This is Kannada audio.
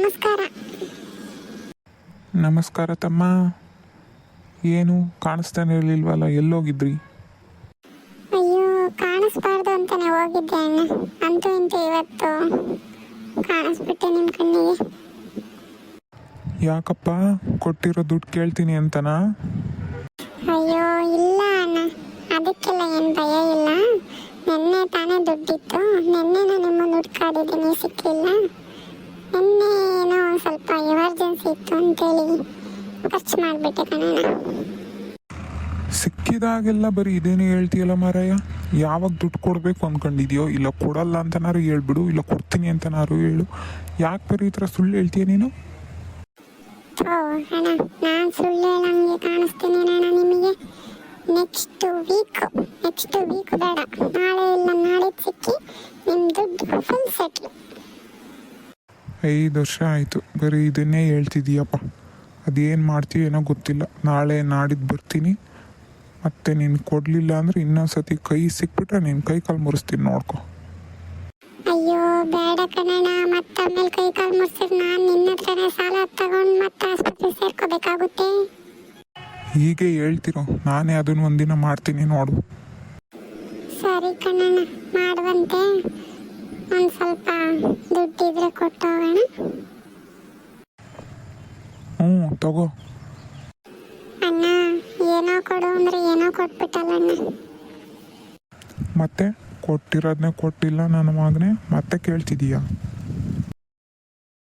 ನಮಸ್ಕಾರ. ನಮಸ್ಕಾರ ತಮ್ಮ. ಏನು ಕಾಣಿಸ್ತಾನೆ ಇರಲಿಲ್ವಲ್ಲ ಎಲ್ಲೋಗಿದ್ರಿ? ಅಯ್ಯೋ ಕಾಣಿಸ್ಬಾರ್ದು ಅಂತಾನೆ ಹೋಗಿದ್ದೆ ಅಣ್ಣ. ಅಂತೂ ಇಂತೂ ಇವತ್ತು ಕಾಣಿಸ್ಬಿಟ್ಟೆ ನಿಮ್ಮ ಕಣ್ಣಿಗೆ. ಯಾಕಪ್ಪ? ಕೊಟ್ಟಿರೋ ದುಡ್ಡು ಕೇಳ್ತೀನಿ ಅಂತನಾ? ಅಯ್ಯೋ ಇಲ್ಲ ಅಣ್ಣ. ಅದಕ್ಕೆಲ್ಲ ಏನು ಭಯ ಇಲ್ಲ. ನಿನ್ನೆ ತಾನೇ ದುಡ್ಡಿತ್ತು. ನಿನ್ನೆ ನಾನು ನಿಮ್ಮನ್ನು ಹುಡ್ಕಾಡಿದ್ದೀನಿ ಸಿಕ್ಕಿಲ್ಲ ನಿನ್ನೆ ಏನೋ ಒಂದು ಸ್ವಲ್ಪ ಇತ್ತು ಅಂತೇಳಿ ಖರ್ಚು ಮಾಡಿಬಿಟ್ಟೆ ಕಣಣ್ಣ. ಸಿಕ್ಕಿದಾಗೆಲ್ಲ ಬರೀ ಇದೇನು ಹೇಳ್ತೀಯಲ್ಲ ಮಾರಾಯ? ಯಾವಾಗ ದುಡ್ಡು ಕೊಡಬೇಕು ಅಂದ್ಕೊಂಡಿದ್ಯೋ ಇಲ್ಲ ಕೊಡಲ್ಲ ಅಂತನಾರು ಹೇಳ್ಬಿಡು ಇಲ್ಲ ಕೊಡ್ತೀನಿ ಅಂತನಾರು ಹೇಳು. ಯಾಕೆ ಬರೀ ಈ ಥರ ಸುಳ್ಳು ಹೇಳ್ತೀಯ ನೀನು? ಓ ಅಣ್ಣ ನಾನು ಸುಳ್ಳು ಹೇಳಂಗೆ ಕಾಣಿಸ್ತೀನಿ ಅಣ್ಣ ನಿಮಗೆ. ನೆಕ್ಸ್ಟ್ ವೀಕ್ ನೆಕ್ಸ್ಟ್ ವೀಕ್ ಬೇಡ. ನಾಳೆ ಇಲ್ಲ ನಾಳೆ ಸಿಕ್ಕಿ ನಿಮ್ಮ ದುಡ್ಡು ಫುಲ್ ಸೆಟ್ಲ್ ಐದು ವರ್ಷ ಆಯಿತು. ಬರೀ ಇದನ್ನೇ ಹೇಳ್ತಿದ್ದೀಯಪ್ಪ ಅದೇನು ಮಾಡ್ತೀವಿ ಏನೋ ಗೊತ್ತಿಲ್ಲ. ನಾಳೆ ನಾಡಿದ್ದು ಬರ್ತೀನಿ. ಮತ್ತೆ ನೀನು ಕೊಡಲಿಲ್ಲ ಅಂದರೆ ಇನ್ನೊಂದ್ಸತಿ ಕೈ ಸಿಕ್ಬಿಟ್ರೆ ನೀನು ಕೈ ಕಾಲು ಮುರಿಸ್ತೀನಿ ನೋಡ್ಕೊ. ಅಯ್ಯೋ ಬೇಡ ಕಣಣ್ಣ. ಮತ್ತೆ ಆಮೇಲೆ ಕೈ ಕಾಲು ಮುರಿಸಿದ್ರೆ ನಾನು ನಿನ್ನ ಹತ್ರನೇ ಸಾಲ ತಗೊಂಡು ಮತ್ತೆ ಆಸ್ಪತ್ರೆ ಸೇರ್ಕೋಬೇಕಾಗುತ್ತೆ? ಹೀಗೆ ಹೇಳ್ತಿರೋ. ನಾನೇ ಅದನ್ನ ಒಂದಿನ ಮಾಡ್ತೀನಿ ನೋಡು. ಸರಿ ಕಣಣ್ಣ. ಮಾಡುವಂತೆ ದುಡ್ಡಿದ್ರೆ ಕೊಟ್ಟು ಹ್ಞೂ ತಗೋ. ಅಣ್ಣ ಏನೋ ಕೊಡು ಅಂದ್ರೆ ಏನೋ ಕೊಟ್ಬಿಟ್ಟಲ್ಲಣ್ಣ ಮತ್ತೆ ಕೊಟ್ಟಿರೋದನ್ನೇ ಕೊಟ್ಟಿಲ್ಲ ನನ್ನ ಮಗನೇ ಮತ್ತೆ ಕೇಳ್ತಿದೀಯಾ?